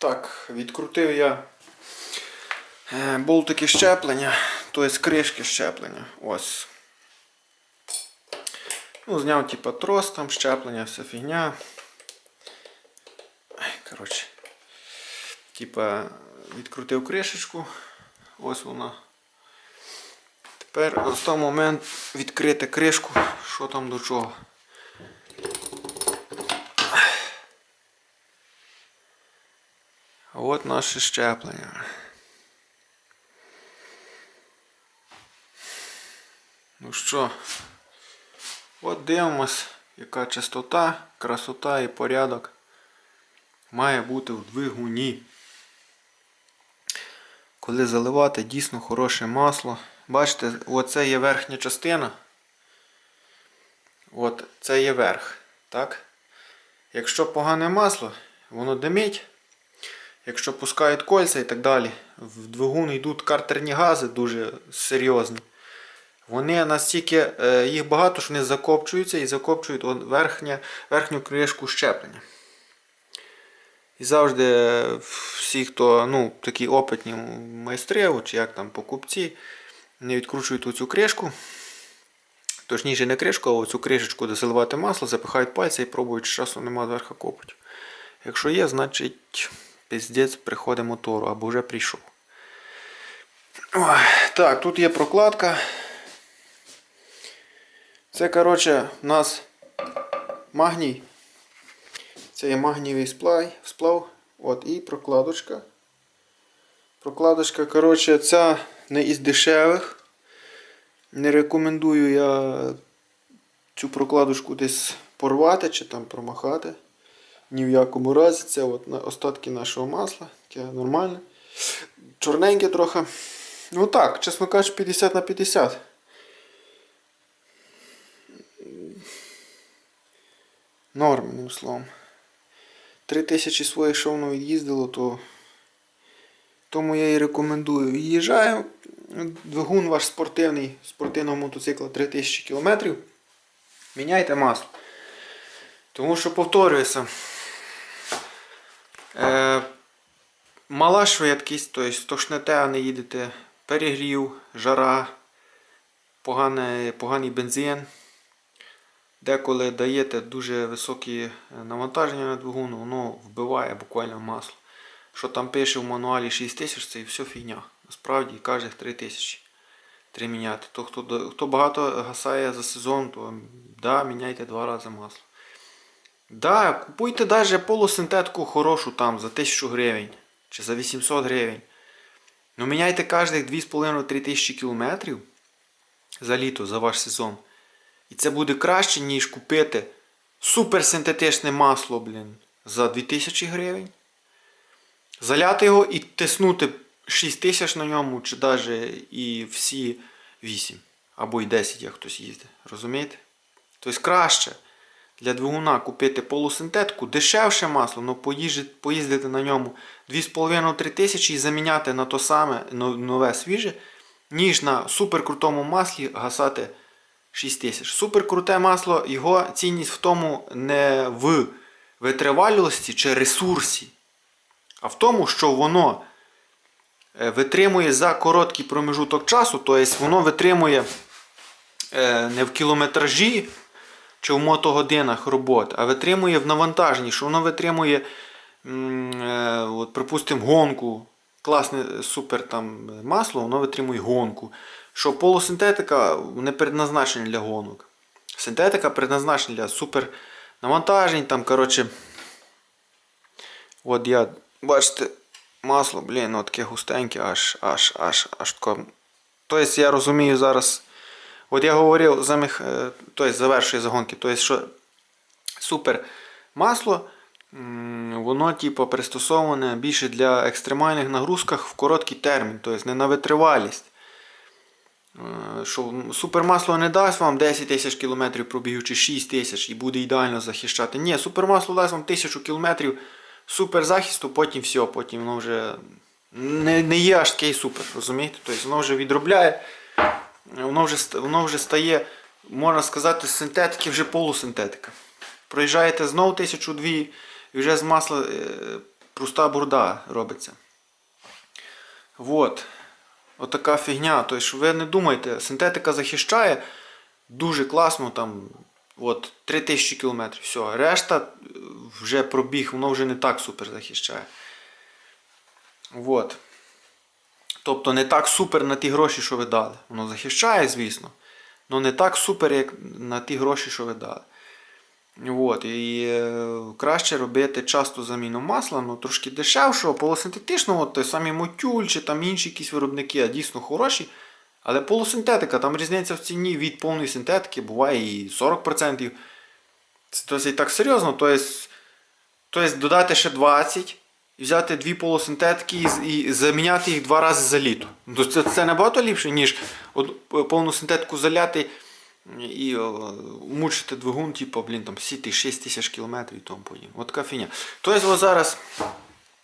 Так, відкрутив я е, болтики щеплення, тобто кришки щеплення. Ось. Ну, зняв типа трос, там щеплення, вся фігня. Коротше. Типа відкрутив кришечку. Ось вона. Тепер настав момент відкрити кришку, що там до чого. От наше щеплення. Ну що, от дивимось, яка чистота, красота і порядок має бути в двигуні. Коли заливати дійсно хороше масло. Бачите, оце є верхня частина. От це є верх. Так? Якщо погане масло, воно димить. Якщо пускають кольця і так далі, в двигун йдуть картерні гази дуже серйозні. Вони настільки, е, їх багато, що вони закопчуються і закопчують верхня, верхню кришку щеплення. І завжди е, всі, хто ну, такі опитні майстри, чи як там покупці, не відкручують оцю кришку. Точніше, не кришку, а оцю кришечку, де заливати масло, запихають пальці і пробують, чи часу нема зверху копоть. Якщо є, значить піздець приходить мотору або вже прийшов. Так, тут є прокладка. Це, коротше, у нас магній. Це є магнієвий сплав, сплав. От, і прокладочка. Прокладочка, коротше, ця не із дешевих. Не рекомендую я цю прокладочку десь порвати чи там промахати. Ні в якому разі. Це от остатки нашого масла. Таке нормальне. Чорненьке трохи. Ну так, чесно кажучи, 50 на 50. Норм, одним словом. Три тисячі своїх що воно від'їздило, то тому я і рекомендую. Їжджаю. Двигун ваш спортивний, спортивного мотоцикла 3000 км. Міняйте масло. Тому що повторююся. Е, мала швидкість, тобто тошнете, а не їдете. Перегрів, жара, поганий, поганий бензин. Деколи даєте дуже високі е, навантаження на двигун, воно вбиває буквально масло. Що там пише в мануалі 6 тисяч, це і все фігня. Насправді кожних 3 тисячі міняти. То, хто, хто багато гасає за сезон, то да, міняйте два рази масло. Да, купуйте навіть полусинтетику хорошу там за 1000 гривень чи за 800 гривень. Ну міняйте кожних 2,5-3 тисячі кілометрів за літо, за ваш сезон. І це буде краще, ніж купити суперсинтетичне масло, блін, за 2000 гривень. Заляти його і тиснути 6 тисяч на ньому, чи навіть і всі 8. Або й 10, як хтось їздить. Розумієте? Тобто краще для двигуна купити полусинтетику, дешевше масло, але поїздити на ньому 2,5-3 тисячі і заміняти на то саме нове свіже, ніж на суперкрутому маслі гасати 6 тисяч. Суперкруте масло, його цінність в тому не в витривалості чи ресурсі, а в тому, що воно е, витримує за короткий промежуток часу, тобто воно витримує е, не в кілометражі чи в мотогодинах роботи, а витримує в навантаженні, що воно витримує, е, припустимо, гонку. Класне супер там масло, воно витримує гонку. Що полусинтетика не предназначена для гонок. Синтетика предназначена для супер навантажень. Там, коротше, от я, бачите, масло, блін, ну, таке густеньке, аж, аж, аж, аж тако. Тобто я розумію зараз. От я говорив за мех... тобто завершую загонки. Тобто, що супер масло, воно типу, пристосоване більше для екстремальних нагрузках в короткий термін, тобто не на витривалість. Е, Що супермасло не дасть вам 10 тисяч кілометрів пробігу чи 6 тисяч і буде ідеально захищати. Ні, супермасло дасть вам 1000 кілометрів супер захисту, потім все, потім воно вже не, не є аж такий супер, розумієте? Тобто воно вже відробляє, воно вже, воно вже стає, можна сказати, з синтетики вже полусинтетика. Проїжджаєте знову тисячу дві і вже з масла е, проста бурда робиться. Вот. Отака фігня. Тобто, ви не думайте, синтетика захищає дуже класно, там, от, 3000 км. Все. Решта е, вже пробіг, воно вже не так супер захищає. Вот. Тобто не так супер на ті гроші, що ви дали. Воно захищає, звісно. але не так супер, як на ті гроші, що ви дали. От, і е, краще робити часто заміну масла, ну трошки дешевшого, полусинтетичного, той самий мотюль чи там інші якісь виробники, а дійсно хороші. Але полусинтетика, там різниця в ціні від повної синтетики буває і 40%. Це досить так серйозно. Тобто, тобто додати ще 20 взяти дві полусинтетики і, і заміняти їх два рази за літо. Це, це набагато ліпше, ніж е, повну синтетику заляти і о, мучити двигун, типу, блін, там сіти 6 тисяч кілометрів і тому подібне. От така фігня. Тобто, зараз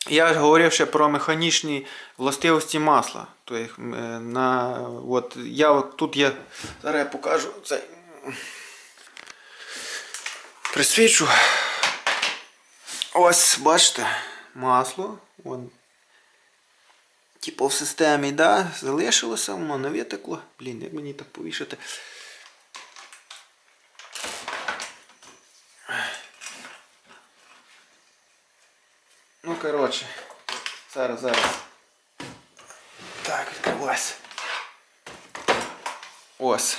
я говорив ще про механічні властивості масла. Тобто, е, на, от, я от тут є, зараз я покажу цей. Присвічу. Ось, бачите, масло. Вон. Типу в системі, да, залишилося, воно витекло. Блін, як мені так повішати. Ну, коротше, зараз, зараз. Так, відкривайся. Ось.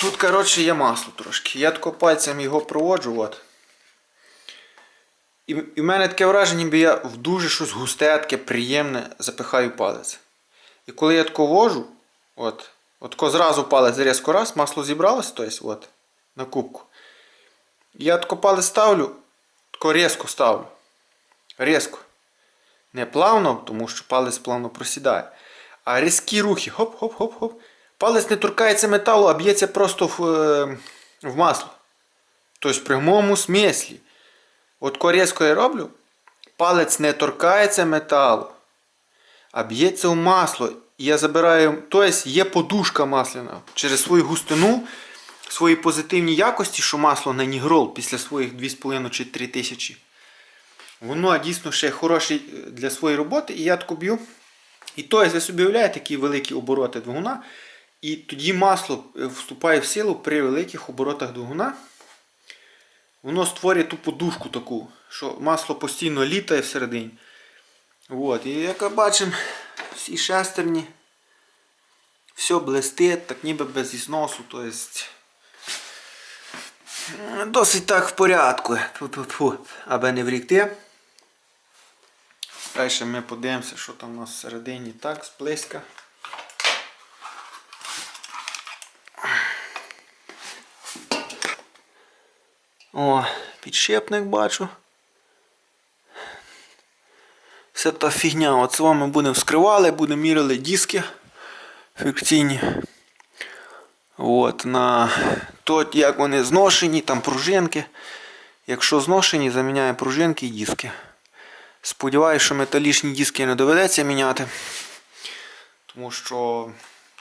Тут, коротше, є масло трошки. Я тако пальцем його проводжу, от. І, і в мене таке враження, ніби я в дуже щось густе, таке приємне запихаю палець. І коли я тако вожу, от, от тако зразу палець різко раз, масло зібралось, тобто, от, на кубку. Я тако палець ставлю, тако різко ставлю. Різко. Не плавно, тому що палець плавно просідає. А різкі рухи. Хоп-хоп-хоп-хоп. Палець не торкається металу, а б'ється просто в, е, в масло. Тобто в прямому смислі. От коли я роблю, палець не торкається металу, а б'ється в масло. І я забираю, тобто є подушка масляна через свою густину, свої позитивні якості, що масло на нігрол після своїх 2,5 чи 3 тисячі. Воно дійсно ще хороше для своєї роботи, і я таку б'ю. І то, ви собі уявляєте, такі великі обороти двигуна. І тоді масло вступає в силу при великих оборотах двигуна. Воно створює ту подушку таку, що масло постійно літає всередині. От. І як бачимо, всі шестерні, все блистить, так ніби без ізносу. Тобто, досить так в порядку. Тьфу-тьфу-тьфу, аби не врікти. Далі ми подивимося, що там у нас всередині так, сплеска. О, підшипник бачу. Все та фігня. От з вами будемо вскривали, будемо міряли диски фрикційні. От, на то, як вони зношені, там пружинки. Якщо зношені, заміняємо пружинки і диски. Сподіваюся, що металічні диски не доведеться міняти. Тому що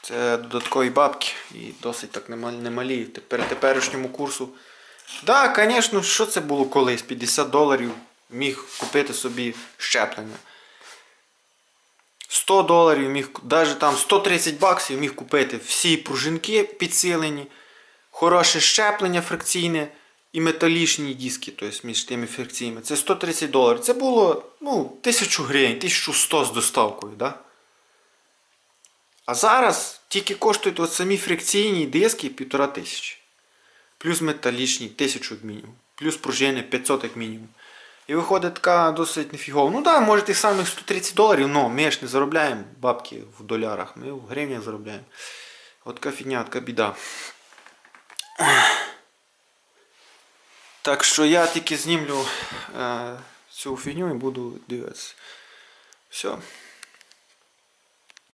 це додаткові бабки і досить так немалі. Тепер теперішньому курсу. Так, да, звісно, що це було колись? 50 доларів міг купити собі щеплення. 100 доларів міг, навіть там 130 баксів міг купити всі пружинки підсилені, хороше щеплення фрикційне і металічні диски, тобто між тими фрикціями. Це 130 доларів. Це було ну, 1000 гривень, 1100 з доставкою. Да? А зараз тільки коштують от самі фрикційні диски 1500. Плюс металічні 1000 як мінімум. Плюс пружини 500 як мінімум. І виходить така досить нефігова. Ну так, да, може тих самих 130 доларів, але ми ж не заробляємо бабки в долярах, ми в гривнях заробляємо. От така фігня, така біда. Так що я тільки знімлю е, цю фігню і буду дивитися. Все.